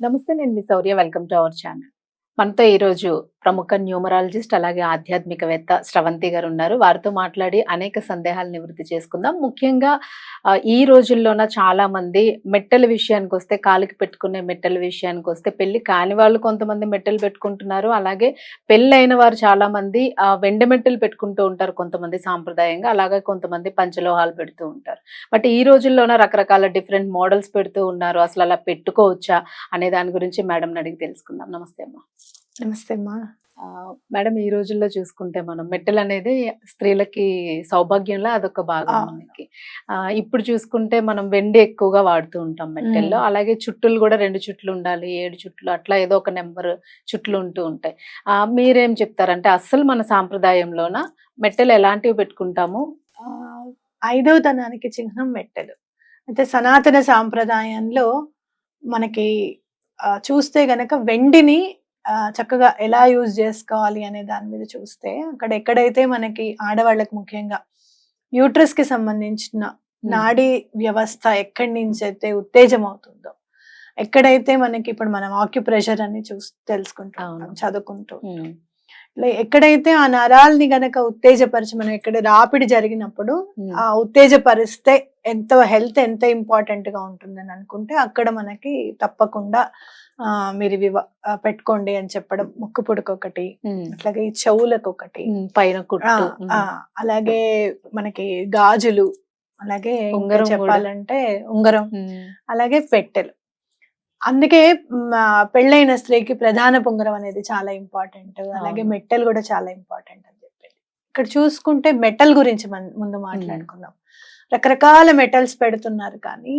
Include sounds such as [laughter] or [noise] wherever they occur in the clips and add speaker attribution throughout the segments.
Speaker 1: నమస్తే నేను మీ Sourya. Welcome to our channel. మనతో ఈరోజు ప్రముఖ న్యూమరాలజిస్ట్ అలాగే ఆధ్యాత్మికవేత్త స్రవంతి గారు ఉన్నారు. వారితో మాట్లాడి అనేక సందేహాలు నివృత్తి చేసుకుందాం. ముఖ్యంగా ఈ రోజుల్లోన చాలా మంది మెట్టెల విషయానికి వస్తే కాలికి పెట్టుకునే మెట్టెల విషయానికి వస్తే పెళ్ళి కాని వాళ్ళు కొంతమంది మెట్టెలు పెట్టుకుంటున్నారు. అలాగే పెళ్ళి అయిన వారు చాలా మంది ఆ, వెండి మెట్టెలు పెట్టుకుంటూ ఉంటారు కొంతమంది సాంప్రదాయంగా. అలాగే కొంతమంది పంచలోహాలు పెడుతూ ఉంటారు. బట్ ఈ రోజుల్లోన రకరకాల డిఫరెంట్ మోడల్స్ పెడుతూ ఉన్నారు. అసలు అలా పెట్టుకోవచ్చా అనే దాని గురించి మేడం అడిగి తెలుసుకుందాం. నమస్తే అమ్మా.
Speaker 2: నమస్తే అమ్మా.
Speaker 1: మేడం ఈ రోజుల్లో చూసుకుంటే మనం మెట్టెలు అనేది స్త్రీలకి సౌభాగ్యంలో అదొక భాగం. మనకి. ఇప్పుడు చూసుకుంటే మనం వెండి ఎక్కువగా వాడుతూ ఉంటాం మెట్టెల్లో. అలాగే చుట్టులు కూడా రెండు చుట్లు ఉండాలి ఏడు చుట్లు అట్లా ఏదో ఒక నెంబర్ చుట్లు ఉంటూ ఉంటాయి. మీరేం చెప్తారంటే అస్సలు మన సాంప్రదాయంలోన మెట్టెలు ఎలాంటివి పెట్టుకుంటాము?
Speaker 2: ఐదవ తనానికి చిహ్నం మెట్టెలు. అయితే సనాతన సాంప్రదాయంలో మనకి చూస్తే గనక వెండిని చక్కగా ఎలా యూజ్ చేసుకోవాలి అనే దాని మీద చూస్తే అక్కడ ఎక్కడైతే మనకి ఆడవాళ్ళకి ముఖ్యంగా యూట్రస్కి సంబంధించిన నాడీ వ్యవస్థ ఎక్కడి నుంచి అయితే ఉత్తేజం అవుతుందో ఎక్కడైతే మనకి ఇప్పుడు మనం ఆక్యుప్రెషర్ అని చూసి తెలుసుకుంటాం. చదువుకుంటూ ఎక్కడైతే ఆ నరాల్ని గనక ఉత్తేజపరిచి మనం ఎక్కడ రాపిడి జరిగినప్పుడు. ఆ ఉత్తేజపరిస్తే ఎంత హెల్త్ ఎంత ఇంపార్టెంట్గా ఉంటుందని అనుకుంటే అక్కడ మనకి తప్పకుండా మీరు ఇవి పెట్టుకోండి అని చెప్పడం ముక్కు పుడక ఒకటి
Speaker 1: మ్మ్.
Speaker 2: అట్లాగే చెవులకు ఒకటి.
Speaker 1: పైన కుట్టు
Speaker 2: అలాగే మనకి గాజులు అలాగే
Speaker 1: ఉంగరం.
Speaker 2: చెప్పాలంటే ఉంగరం. అలాగే పెట్టెలు అందుకే పెళ్ళైన స్త్రీకి ప్రధాన పొంగరం అనేది చాలా ఇంపార్టెంట్ అలాగే. మెట్టెలు కూడా చాలా ఇంపార్టెంట్ అని చెప్పేది ఇక్కడ చూసుకుంటే మెటల్ గురించి ముందు మాట్లాడుకుందాం రకరకాల మెటల్స్ పెడుతున్నారు కానీ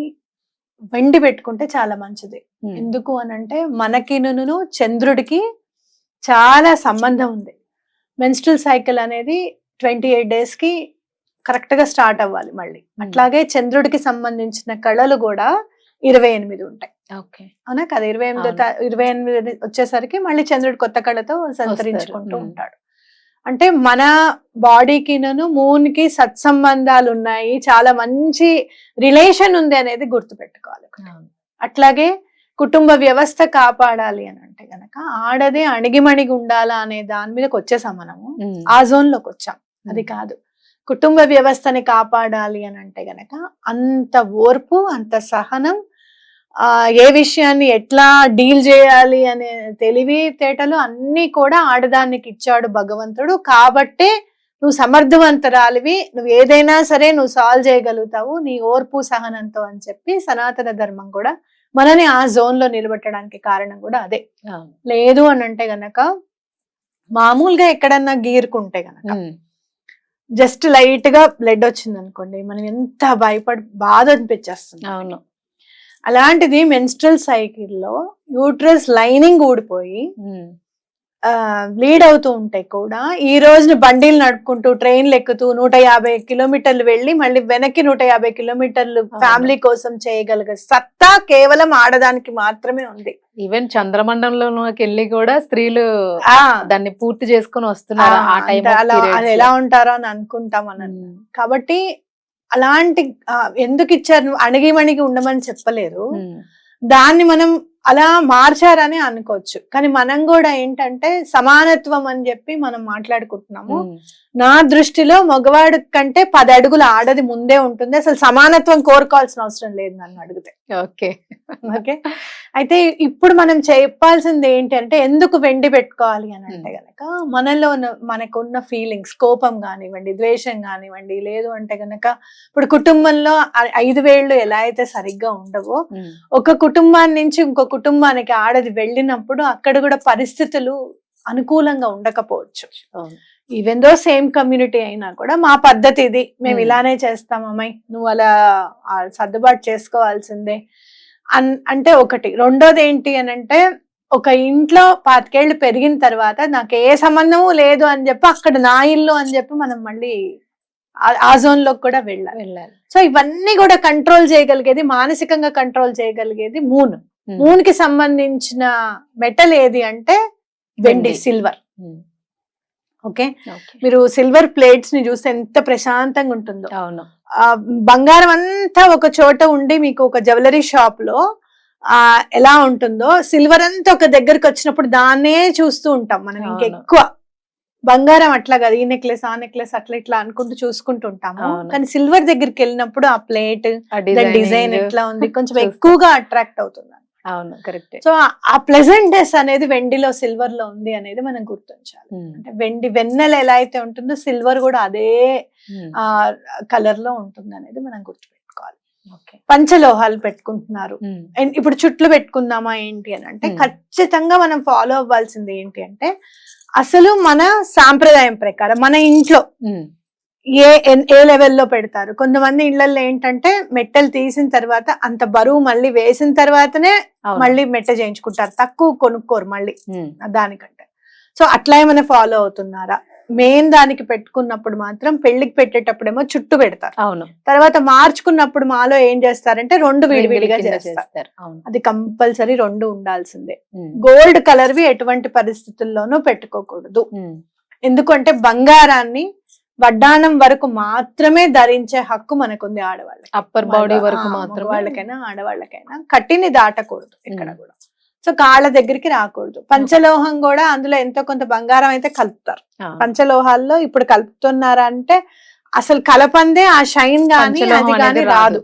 Speaker 2: వెండి పెట్టుకుంటే చాలా మంచిది. ఎందుకు అని అంటే మనకిను చంద్రుడికి చాలా సంబంధం ఉంది. మెన్స్ట్రల్ సైకిల్ అనేది ట్వంటీ ఎయిట్ డేస్కి కరెక్ట్గా స్టార్ట్ అవ్వాలి మళ్ళీ. అట్లాగే చంద్రుడికి సంబంధించిన కళలు కూడా ఇరవై ఎనిమిది ఉంటాయి.
Speaker 1: ఓకే.
Speaker 2: అవునా? కదా? ఇరవై ఎనిమిది. ఇరవై ఎనిమిది వచ్చేసరికి మళ్ళీ చంద్రుడు కొత్త కళతో సంతరించుకుంటూ. ఉంటాడు. అంటే మన బాడీకినను మూన్కి సత్సంబంధాలు ఉన్నాయి. చాలా మంచి రిలేషన్ ఉంది అనేది గుర్తుపెట్టుకోవాలి. అట్లాగే కుటుంబ వ్యవస్థ కాపాడాలి అని అంటే గనక ఆడదే అణిగిమణిగి ఉండాలా అనే దాని మీదకి వచ్చేసాం మనము. ఆ జోన్లోకి వచ్చాం. అది కాదు. కుటుంబ వ్యవస్థని కాపాడాలి అని అంటే గనక అంత ఓర్పు అంత సహనం ఏ విషయాన్ని ఎట్లా డీల్ చేయాలి అనే తెలివి తేటలు అన్ని కూడా ఆడదానికి ఇచ్చాడు భగవంతుడు కాబట్టే నువ్వు సమర్థవంతరాలివి నువ్వు ఏదైనా సరే నువ్వు సాల్వ్ చేయగలుగుతావు నీ ఓర్పు సహనంతో అని చెప్పి సనాతన ధర్మం కూడా మనని ఆ జోన్లో నిలబెట్టడానికి కారణం కూడా అదే. లేదు అని అంటే గనక మామూలుగా ఎక్కడన్నా గీరుకుంటే గనక. జస్ట్ లైట్గా బ్లడ్ వచ్చింది అనుకోండి మనం ఎంత భయపడి బాధ అనిపించేస్తుంది
Speaker 1: అవును
Speaker 2: అలాంటిది మెన్స్ట్రల్ సైకిల్లో యూట్రస్ లైనింగ్ ఊడిపోయి. బ్లీడ్ అవుతూ ఉంటాయి కూడా ఈ రోజున బండిలు నడుపుకుంటూ ట్రైన్లు ఎక్కుతూ నూట యాభై కిలోమీటర్లు వెళ్ళి మళ్ళీ వెనక్కి నూట యాభై కిలోమీటర్లు ఫ్యామిలీ కోసం చేయగలిగే సత్తా కేవలం ఆడదానికి మాత్రమే ఉంది.
Speaker 1: ఈవెన్ చంద్రమండలంలోకి వెళ్ళి కూడా స్త్రీలు దాన్ని పూర్తి చేసుకొని వస్తున్నారు
Speaker 2: అలా ఎలా ఉంటారో అని అనుకుంటాం అన్న కాబట్టి అలాంటి ఎందుకు ఇచ్చారు? నువ్వు అణిగిమణిగి ఉండమని చెప్పలేరు. దాన్ని మనం అలా మార్చారని అనుకోవచ్చు. కానీ మనం కూడా ఏంటంటే సమానత్వం అని చెప్పి మనం మాట్లాడుకుంటున్నాము. నా దృష్టిలో మగవాడి కంటే పది అడుగుల ఆడది ముందే ఉంటుంది. అసలు సమానత్వం కోరుకోవాల్సిన అవసరం లేదు నన్ను అడిగితే.
Speaker 1: ఓకే.
Speaker 2: ఓకే? అయితే ఇప్పుడు మనం చెప్పాల్సింది ఏంటి అంటే ఎందుకు వెండి పెట్టుకోవాలి అని అంటే. గనక మనలో ఉన్న- మనకున్న ఫీలింగ్స్ కోపం కానివ్వండి ద్వేషం కానివ్వండి లేదు అంటే గనక ఇప్పుడు కుటుంబంలో ఐదు వేళ్ళు ఎలా అయితే సరిగ్గా ఉండవో ఒక కుటుంబాన్ని నుంచి ఇంకో కుటుంబానికి ఆడది వెళ్ళినప్పుడు అక్కడ కూడా పరిస్థితులు అనుకూలంగా ఉండకపోవచ్చు. ఈవెన్ దో సేమ్ కమ్యూనిటీ అయినా కూడా మా పద్ధతి ఇది మేము
Speaker 1: Hmm.
Speaker 2: ఇలానే చేస్తాం అమ్మాయి నువ్వు అలా సర్దుబాటు చేసుకోవాల్సిందే అన్ అంటే ఒకటి రెండోది ఏంటి అని అంటే ఒక ఇంట్లో పాతికేళ్ళు పెరిగిన తర్వాత నాకు ఏ సంబంధము లేదు అని చెప్పి అక్కడ నా ఇల్లు అని చెప్పి మనం మళ్ళీ ఆ- జోన్లోకి కూడా వెళ్ళాలి
Speaker 1: వెళ్ళాలి
Speaker 2: సో ఇవన్నీ కూడా కంట్రోల్ చేయగలిగేది మానసికంగా కంట్రోల్ చేయగలిగేది మూన్
Speaker 1: Hmm.
Speaker 2: మూన్కి సంబంధించిన మెటల్ ఏది అంటే వెండి. సిల్వర్. ఓకే. మీరు సిల్వర్ ప్లేట్స్ని చూస్తే ఎంత ప్రశాంతంగా ఉంటుందో
Speaker 1: అవును
Speaker 2: బంగారం అంతా ఒక చోట ఉండి మీకు ఒక జ్యువెలరీ షాప్లో ఆ ఎలా ఉంటుందో సిల్వర్ అంతా ఒక దగ్గరికి వచ్చినప్పుడు దాన్నే చూస్తూ ఉంటాం మనం. ఇంకెక్కువ బంగారం అట్లా కదా ఈ నెక్లెస్ ఆ నెక్లెస్ అట్లా ఇట్లా అనుకుంటూ చూసుకుంటూ ఉంటాము. కానీ సిల్వర్ దగ్గరికి వెళ్ళినప్పుడు ఆ ప్లేట్ డిజైన్ ఎట్లా ఉంది కొంచెం. ఎక్కువగా అట్రాక్ట్ అవుతుంది
Speaker 1: అవును కరెక్ట్.
Speaker 2: సో ఆ ప్లెజెంట్నెస్ అనేది వెండిలో సిల్వర్లో ఉంది అనేది మనం గుర్తించాలి. అంటే వెండి వెన్నెల ఎలా అయితే ఉంటుందో సిల్వర్ కూడా అదే ఆ కలర్లో ఉంటుంది అనేది మనం గుర్తుపెట్టుకోవాలి.
Speaker 1: ఓకే.
Speaker 2: పంచలోహాలు పెట్టుకుంటున్నారు. ఇప్పుడు చుట్లు పెట్టుకుందామా ఏంటి అని అంటే. ఖచ్చితంగా మనం ఫాలో అవ్వాల్సింది ఏంటి అంటే అసలు మన సాంప్రదాయం ప్రకారం మన ఇంట్లో ఏ ఎన్- ఏ లెవెల్లో పెడతారు? కొంతమంది ఇళ్ళలో ఏంటంటే మెట్టలు తీసిన తర్వాత అంత బరువు మళ్ళీ వేసిన తర్వాతనే మళ్ళీ మెట్ట చేయించుకుంటారు. తక్కువ కొనుక్కోరు మళ్ళీ దానికంటే. సో అట్లా ఏమైనా ఫాలో అవుతున్నారా? మెయిన్ దానికి పెట్టుకున్నప్పుడు మాత్రం పెళ్ళికి పెట్టేటప్పుడేమో చుట్టూ పెడతారు.
Speaker 1: అవును.
Speaker 2: తర్వాత మార్చుకున్నప్పుడు మాలో ఏం చేస్తారంటే రెండు విడివిడిగా చేస్తారు. అది కంపల్సరీ రెండు ఉండాల్సిందే. గోల్డ్ కలర్ వి ఎటువంటి పరిస్థితుల్లోనూ పెట్టుకోకూడదు. ఎందుకంటే బంగారాన్ని వడ్డానం వరకు మాత్రమే ధరించే హక్కు మనకుంది ఆడవాళ్ళకి.
Speaker 1: అప్పర్ బాడీ వరకు మాత్రం
Speaker 2: మగవాళ్ళకైనా ఆడవాళ్ళకైనా కట్టిని దాటకూడదు ఇక్కడ
Speaker 1: ఉమ్.
Speaker 2: కూడా. సో కాళ్ళ దగ్గరికి రాకూడదు. పంచలోహం కూడా అందులో ఎంతో కొంత బంగారం అయితే కలుపుతారు. పంచలోహాల్లో ఇప్పుడు కలుపుతున్నారా అంటే అసలు కలపందే ఆ షైన్ గానీ అది గానీ రాదు.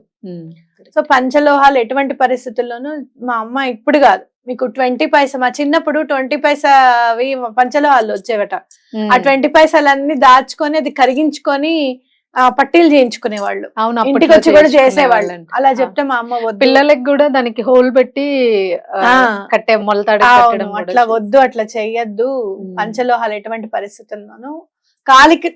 Speaker 2: సో పంచలోహాలు ఎటువంటి పరిస్థితుల్లోనూ మా అమ్మ ఇప్పుడు కాదు. మీకు ట్వంటీ పైసా మా చిన్నప్పుడు ట్వంటీ పైసా అవి పంచలోహాలు వచ్చేవట ఆ ట్వంటీ పైసలన్నీ దాచుకొని అది కరిగించుకొని ఆ పట్టీలు చేయించుకునేవాళ్ళు
Speaker 1: అవును
Speaker 2: ఇంటికి వచ్చి కూడా చేసేవాళ్ళు. అలా. చెప్తే మా అమ్మ వద్దు
Speaker 1: పిల్లలకి కూడా దానికి హోల్ పెట్టి. కట్టే మొలతాడు
Speaker 2: అట్లా. వద్దు అట్లా చెయ్యొద్దు. పంచలోహాలు ఎటువంటి పరిస్థితుల్లోనూ కాలికి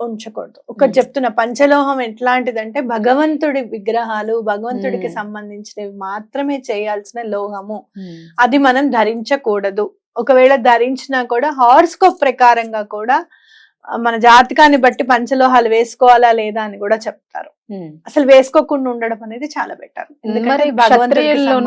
Speaker 2: ఉంచకూడదు ఒకటి. చెప్తున్నా పంచలోహం ఎట్లాంటిదంటే భగవంతుడి విగ్రహాలు భగవంతుడికి. సంబంధించినవి మాత్రమే చేయాల్సిన లోహము. అది మనం ధరించకూడదు ఒకవేళ ధరించినా కూడా హార్స్కోప్ ప్రకారంగా కూడా మన జాతకాన్ని బట్టి పంచలోహాలు వేసుకోవాలా లేదా అని కూడా చెప్తారు. అసలు వేసుకోకుండా ఉండడం అనేది చాలా బెటర్.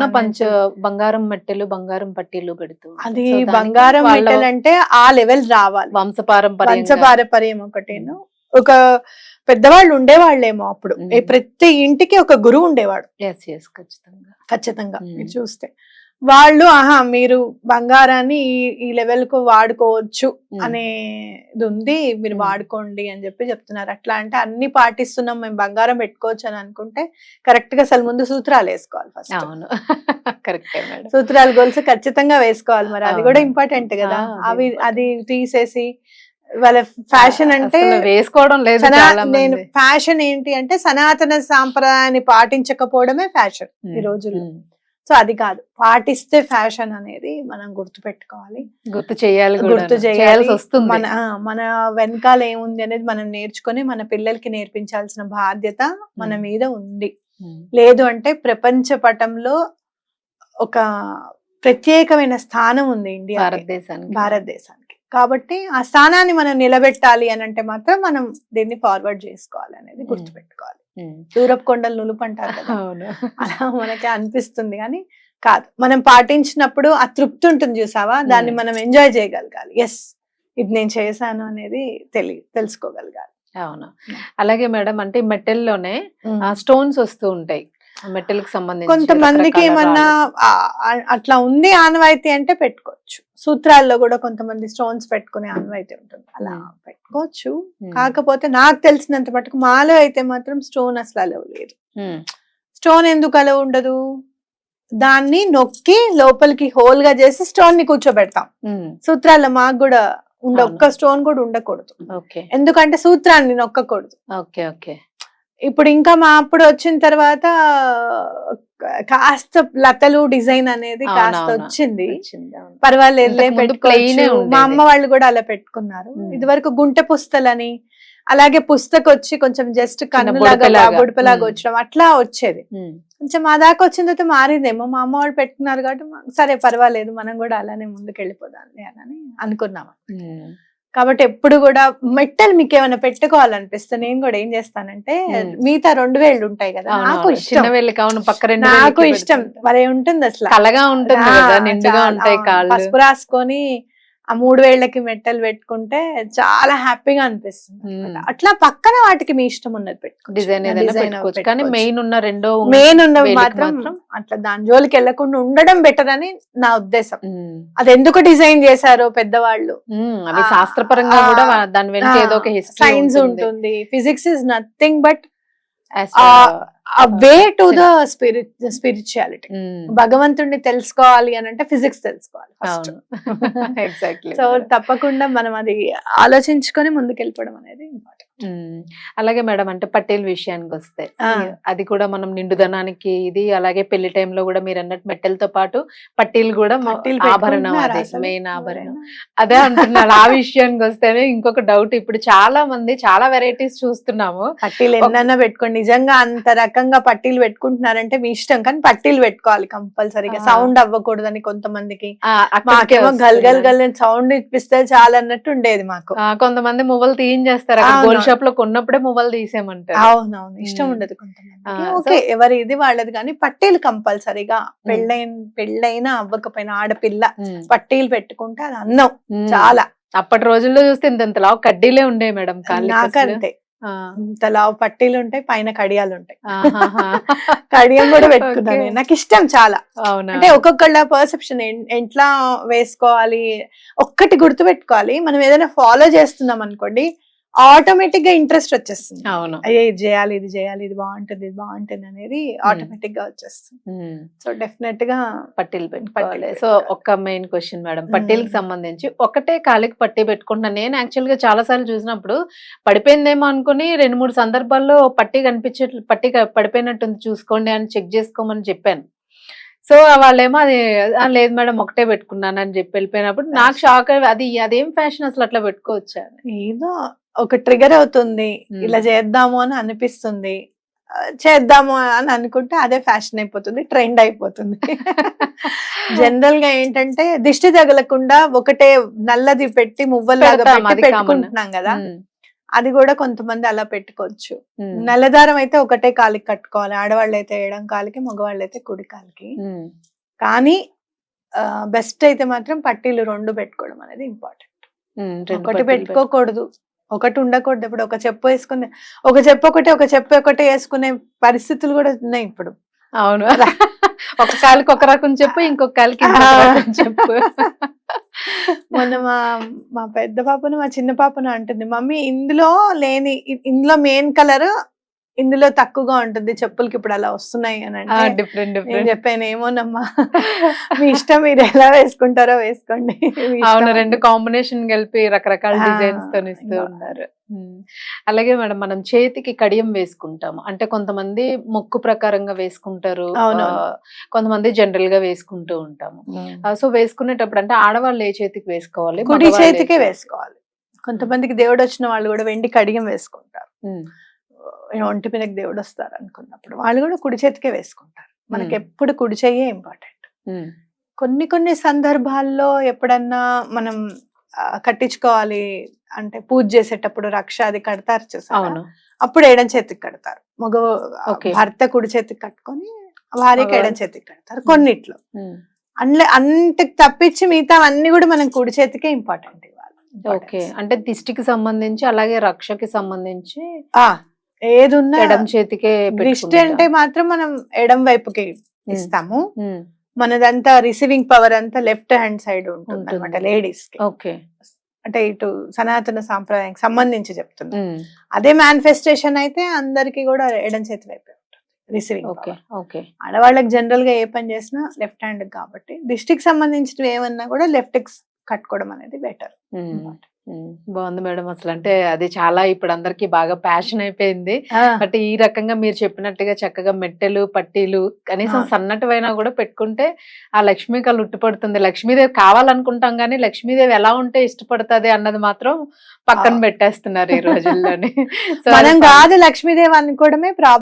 Speaker 1: పంచ బంగారం మెట్టెలు బంగారం పట్టీలు పెడుతూ.
Speaker 2: అది బంగారం మెటల్ అంటే ఆ లెవెల్ రావాలి.
Speaker 1: వంశపారంపర్యంగా.
Speaker 2: పంచపారపర్యం ఒకటేను. ఒక పెద్దవాళ్ళు ఉండేవాళ్ళేమో అప్పుడు. ప్రతి ఇంటికి ఒక గురువు ఉండేవాడు.
Speaker 1: ఖచ్చితంగా.
Speaker 2: ఖచ్చితంగా. చూస్తే. వాళ్ళు ఆహా మీరు బంగారాన్ని ఈ లెవెల్కు వాడుకోవచ్చు. అనేది ఉంది మీరు. వాడుకోండి అని చెప్పి చెప్తున్నారు అట్లా అంటే అన్ని పాటిస్తున్నాం మేము బంగారం పెట్టుకోవచ్చు అని అనుకుంటే కరెక్ట్గా అసలు ముందు సూత్రాలు వేసుకోవాలి ఫస్ట్
Speaker 1: అవును [laughs] కరెక్టే
Speaker 2: సూత్రాలు గొలుసు ఖచ్చితంగా వేసుకోవాలి మరి అది కూడా. ఇంపార్టెంట్ కదా అవి. అది తీసేసి వాళ్ళ ఫ్యాషన్ అంటే
Speaker 1: వేసుకోవడం లేదు
Speaker 2: నేను ఫ్యాషన్ ఏంటి అంటే సనాతన సాంప్రదాయాన్ని పాటించకపోవడమే ఫ్యాషన్ ఈ రోజుల్లో. సో అది కాదు. పాటిస్తే ఫ్యాషన్ అనేది మనం గుర్తు పెట్టుకోవాలి
Speaker 1: గుర్తు చేయాలి
Speaker 2: గుర్తు చేయాలి.
Speaker 1: చేయాల్సి వస్తుంది.
Speaker 2: మన మన వెనకాల ఏముంది అనేది మనం నేర్చుకొని మన పిల్లలకి నేర్పించాల్సిన బాధ్యత మన. మీద ఉంది. లేదు అంటే ప్రపంచ పటంలో ఒక ప్రత్యేకమైన స్థానం ఉంది ఇండియా
Speaker 1: భారతదేశానికి.
Speaker 2: భారతదేశానికి. కాబట్టి ఆ స్థానాన్ని మనం నిలబెట్టాలి అని అంటే మాత్రం మనం దీన్ని ఫార్వర్డ్ చేసుకోవాలి అనేది. గుర్తుపెట్టుకోవాలి. దూరపు కొండలు నులుపు అంటారు అలా మనకి అనిపిస్తుంది కానీ కాదు. మనం పాటించినప్పుడు ఆ తృప్తి ఉంటుంది చూసావా? దాన్ని. మనం ఎంజాయ్ చేయగలగాలి. ఎస్ ఇది నేను చేశాను అనేది తెలి తెలుసుకోగలగాలి.
Speaker 1: అవును. అలాగే మేడం అంటే ఆ స్టోన్స్ వస్తూ ఉంటాయి. ఆ మెట్టెలకు సంబంధించి
Speaker 2: కొంతమందికి ఏమన్నా అట్లా ఉంది ఆనవాయితీ అంటే పెట్టుకోవచ్చు. సూత్రాల్లో కూడా కొంతమంది స్టోన్స్ పెట్టుకునే ఆనవాయితీ ఉంటుంది. అలా. పెట్టుకోవచ్చు. కాకపోతే నాకు తెలిసినంత మటుకు మాలో అయితే మాత్రం స్టోన్ అసలు అలవ్ లేదు. స్టోన్ ఎందుకు అలవ్ ఉండదు? దాన్ని నొక్కి లోపలికి హోల్గా చేసి స్టోన్ని కూర్చోబెడతాం. సూత్రాల్లో మాకు కూడా ఉండ. ఒక్క స్టోన్ కూడా ఉండకూడదు.
Speaker 1: ఓకే.
Speaker 2: ఎందుకంటే సూత్రాన్ని నొక్కకూడదు.
Speaker 1: Okay okay.
Speaker 2: ఇప్పుడు ఇంకా మా అప్పుడు వచ్చిన తర్వాత కాస్త లతలు డిజైన్ అనేది కాస్త. వచ్చింది. పర్వాలేదులే పెట్టుకోవచ్చు
Speaker 1: ఉండేది.
Speaker 2: మా అమ్మ వాళ్ళు కూడా అలా పెట్టుకున్నారు. ఇది వరకు గుంటె పుస్తలని అలాగే పుస్తక వచ్చి కొంచెం జస్ట్ కన్నులాగా
Speaker 1: బొడపెలాగా.
Speaker 2: వచ్చడం అట్లా వచ్చేది. కొంచెం మా దాకా వచ్చిన తర్వాత మారిందేమో మా అమ్మ వాళ్ళు పెట్టుకున్నారు కాబట్టి సరే పర్వాలేదు మనం కూడా అలానే ముందుకు వెళ్ళిపోదాం అని అనుకున్నాం
Speaker 1: ఉమ్.
Speaker 2: కాబట్టి ఎప్పుడు కూడా మెట్టలు మీకు ఏమైనా పెట్టుకోవాలనిపిస్తే నేను కూడా ఏం చేస్తానంటే. మిగతా రెండు వేళ్ళు ఉంటాయి కదా నాకు. ఇష్టం
Speaker 1: అవును పక్క రెండు
Speaker 2: నాకు ఇష్టం. మరి ఉంటుంది అసలు
Speaker 1: కలగా ఉంటుంది నిండుగా ఉంటాయి
Speaker 2: పసుపు రాసుకొని ఆ మూడు వేళ్ళకి మెట్టలు పెట్టుకుంటే చాలా హ్యాపీగా అనిపిస్తుంది
Speaker 1: ఉమ్.
Speaker 2: అట్లా పక్కన వాటికి మీ ఇష్టం ఉన్నది పెట్టుకోవచ్చు.
Speaker 1: కానీ మెయిన్ ఉన్న రెండో
Speaker 2: మెయిన్
Speaker 1: వేలికి
Speaker 2: మాత్రం? అట్లా దాని జోలికి వెళ్ళకుండా ఉండడం బెటర్ అని నా ఉద్దేశం.
Speaker 1: ఉమ్.
Speaker 2: అది ఎందుకు డిజైన్ చేశారో పెద్దవాళ్ళు?
Speaker 1: ఉమ్, అవి శాస్త్రపరంగా కూడా దాని వెనుక ఏదో ఒక
Speaker 2: సైన్స్ ఉంటుంది. Physics is nothing but way to the. Spirit spirituality భగవంతుడిని తెలుసుకోవాలి అని అంటే ఫిజిక్స్ తెలుసుకోవాలి
Speaker 1: ఎగ్జాక్ట్లీ
Speaker 2: సో [laughs] తప్పకుండా మనం అది ఆలోచించుకొని ముందుకెళ్ళిపోవడం అనేది ఇంపార్టెంట్
Speaker 1: అలాగే మేడం అంటే పట్టేల్ విషయానికి వస్తే. అది కూడా మనం నిండుదనానికి ఇది అలాగే పెళ్ళి టైంలో కూడా మీరు అన్నట్టు మెట్టెలతో పాటు పట్టీలు కూడా ఆభరణం అదే? మెయిన్ ఆభరణం. అదే అంటున్నాను ఆ విషయానికి వస్తేనే ఇంకొక డౌట్ ఇప్పుడు చాలా మంది చాలా వెరైటీస్ చూస్తున్నాము.
Speaker 2: పట్టీలు ఎన్నన్నా పెట్టుకోండి. నిజంగా అంత రకంగా పట్టీలు పెట్టుకుంటున్నారంటే మీ ఇష్టం. కానీ పట్టీలు పెట్టుకోవాలి కంపల్సరీగా. సౌండ్ అవ్వకూడదని కొంతమందికి. మాకేమో గల్ గల్. గల్ సౌండ్ ఇప్పిస్తే చాలా అన్నట్టు ఉండేది మాకు.
Speaker 1: కొంతమంది మువ్వలు తీయించేస్తారు. గోల్డ్ షాప్లో కొన్నప్పుడే మువ్వలు తీసేయమంటారు.
Speaker 2: అవునవును. ఇష్టం. ఉండదు కొంతమంది ఓకే ఎవరి ఇది వాళ్ళది కానీ పట్టీలు కంపల్సరీగా పెళ్ళైన పెళ్ళైనా అవ్వకపోయినా ఆడపిల్ల పట్టీలు పెట్టుకుంటే అది
Speaker 1: ఉమ్.
Speaker 2: చాలా.
Speaker 1: అప్పటి రోజుల్లో చూస్తే ఇంత ఇంత లావు కడ్డీలే ఉండే మేడం.
Speaker 2: నాకంతే
Speaker 1: ఆ,
Speaker 2: ఇంత లావు పట్టీలు ఉంటాయి పైన కడియాలు ఉంటాయి. [laughs] కడియం కూడా పెట్టుకున్నాను. నేను. నాకు ఇష్టం చాలా.
Speaker 1: అవునా?
Speaker 2: అంటే ఒక్కొక్కళ్ళ పర్సెప్షన్ ఎట్లా వేసుకోవాలి ఒక్కటి గుర్తు పెట్టుకోవాలి మనం ఏదైనా ఫాలో చేస్తున్నాం అనుకోండి ఆటోమేటిక్గా ఇంట్రెస్ట్ వచ్చేస్తుంది.
Speaker 1: అవును.
Speaker 2: అయ్యే ఇది చేయాలి ఇది చేయాలి ఇది బాగుంటుంది ఇది బాగుంటుంది అనేది ఆటోమేటిక్గా వచ్చేస్తుంది. సో డెఫినెట్గా
Speaker 1: పట్టీలు పెట్టుకోవాలి. సో. ఒక్క మెయిన్ క్వశ్చన్ మేడం పట్టీలకు. సంబంధించి ఒకటే కాలికి పట్టీ పెట్టుకుంటున్నా. నేను యాక్చువల్గా చాలా సార్లు చూసినప్పుడు పడిపోయిందేమో అనుకుని రెండు మూడు సందర్భాల్లో పట్టీ కనిపించే పట్టీ పడిపోయినట్టుంది చూసుకోండి అని చెక్ చేసుకోమని చెప్పాను. సో వాళ్ళేమో అది "ఆ, లేదు మేడం ఒకటే పెట్టుకున్నాను అని చెప్పి వెళ్ళిపోయినప్పుడు నాకు షాక్ అది అదేం ఫ్యాషన్ అసలు అట్లా పెట్టుకోవచ్చా?
Speaker 2: ఏదో ఒక ట్రిగర్ అవుతుంది. ఇలా చేద్దాము అని అనిపిస్తుంది చేద్దాము అని అనుకుంటే అదే ఫ్యాషన్ అయిపోతుంది ట్రెండ్ అయిపోతుంది [laughs] జనరల్గా ఏంటంటే దిష్టి తగలకుండా ఒకటే నల్లది పెట్టి మువ్వల్లాగా పెట్టి. పెట్టుకుంటున్నాం కదా. అది కూడా కొంతమంది అలా పెట్టుకోవచ్చు. నల్లదారం అయితే ఒకటే కాలికి కట్టుకోవాలి ఆడవాళ్ళు అయితే ఎడం కాలికి మగవాళ్ళు అయితే కుడి కాలికి. కానీ బెస్ట్ అయితే మాత్రం పట్టీలు రెండు పెట్టుకోవడం అనేది ఇంపార్టెంట్ ఒకటి పెట్టుకోకూడదు ఒకటి ఉండకూడదు ఇప్పుడు. ఒక చెప్పు వేసుకునే ఒక చెప్పు ఒకటి ఒక చెప్పు ఒకటి వేసుకునే పరిస్థితులు కూడా ఉన్నాయి ఇప్పుడు.
Speaker 1: అవును. [laughs] ఒక కాలికి ఒక రకం చెప్పు ఇంకొక కాలికి చెప్పు. [laughs]
Speaker 2: మొన్న మా మా పెద్ద పాపను మా చిన్న పాపను అంటుంది మమ్మీ ఇందులో లేని ఇందులో మెయిన్ కలర్ ఇందులో తక్కువగా ఉంటుంది చెప్పులకి ఇప్పుడు అలా వస్తున్నాయి అని అంటే
Speaker 1: డిఫరెంట్ డిఫరెంట్
Speaker 2: చెప్పాను ఏమోనమ్మా మీ ఇష్టం మీరు ఎలా వేసుకుంటారో వేసుకోండి
Speaker 1: అవును రెండు కాంబినేషన్ కలిపి రకరకాల డిజైన్స్తో ఇస్తూ. ఉన్నారు. అలాగే మేడం మనం చేతికి కడియం వేసుకుంటాము. అంటే కొంతమంది మొక్కు ప్రకారంగా వేసుకుంటారు కొంతమంది జనరల్గా వేసుకుంటూ ఉంటాము. సో వేసుకునేటప్పుడు అంటే ఆడవాళ్ళు ఏ చేతికి వేసుకోవాలి
Speaker 2: కుడి చేతికే? వేసుకోవాలి. కొంతమందికి దేవుడు వచ్చిన వాళ్ళు కూడా వెండి కడియం వేసుకుంటారు. ఒంటి మీదకి దేవుడు వస్తారు అనుకున్నప్పుడు వాళ్ళు కూడా కుడి చేతికే వేసుకుంటారు. మనకి. ఎప్పుడు కుడి చెయ్యే ఇంపార్టెంట్. కొన్ని కొన్ని సందర్భాల్లో ఎప్పుడన్నా మనం కట్టించుకోవాలి అంటే పూజ చేసేటప్పుడు రక్ష అది కడతారు చూసారా?
Speaker 1: అవును.
Speaker 2: అప్పుడు ఎడం చేతికి కడతారు. మగ. భర్త కుడి చేతికి కట్టుకొని భార్యకి ఎడం చేతికి కడతారు. కొన్నిట్లో. అందులో అంతకు తప్పించి మిగతా అన్ని కూడా మనం కుడి చేతికే ఇంపార్టెంట్ ఇవ్వాలి.
Speaker 1: ఓకే. అంటే దిష్టికి సంబంధించి అలాగే రక్షకి సంబంధించి
Speaker 2: ఆ, ఏది ఉన్నా
Speaker 1: ఎడం చేతికే
Speaker 2: దృష్టి అంటే మాత్రం మనం ఎడం వైపుకి. ఇస్తాము. మనదంతా రిసీవింగ్ పవర్ అంతా లెఫ్ట్ హ్యాండ్ సైడ్ ఉంటుంది. అనమాట లేడీస్కి
Speaker 1: ఓకే
Speaker 2: అంటే ఇటు సనాతన సాంప్రదాయానికి సంబంధించి చెప్తున్నా. అదే మేనిఫెస్టేషన్ అయితే అందరికి కూడా ఎడం చేతి వైపే ఉంటుంది రిసీవింగ్
Speaker 1: ఓకే ఓకే
Speaker 2: ఆడవాళ్ళకి జనరల్గా ఏ పని చేసినా లెఫ్ట్ హ్యాండ్ కాబట్టి దిష్టికి సంబంధించినవి ఏమన్నా కూడా లెఫ్ట్ కట్టుకోవడం అనేది బెటర్.
Speaker 1: బాగుంది మేడం అసలు. అంటే అది చాలా ఇప్పుడు అందరికి బాగా ప్యాషన్ అయిపోయింది. బట్ ఈ రకంగా మీరు చెప్పినట్టుగా చక్కగా మెట్టెలు పట్టీలు కనీసం. సన్నటివైనా కూడా పెట్టుకుంటే ఆ లక్ష్మీ కళ్ళు ఉట్టిపడుతుంది. లక్ష్మీదేవి కావాలనుకుంటాం కానీ లక్ష్మీదేవి ఎలా ఉంటే ఇష్టపడుతుంది అన్నది మాత్రం పక్కన. పెట్టేస్తున్నారు ఈ రోజుల్లోని. [laughs]
Speaker 2: మనం కాదు లక్ష్మీదేవి అనుకోవడమే ప్రాబ్లం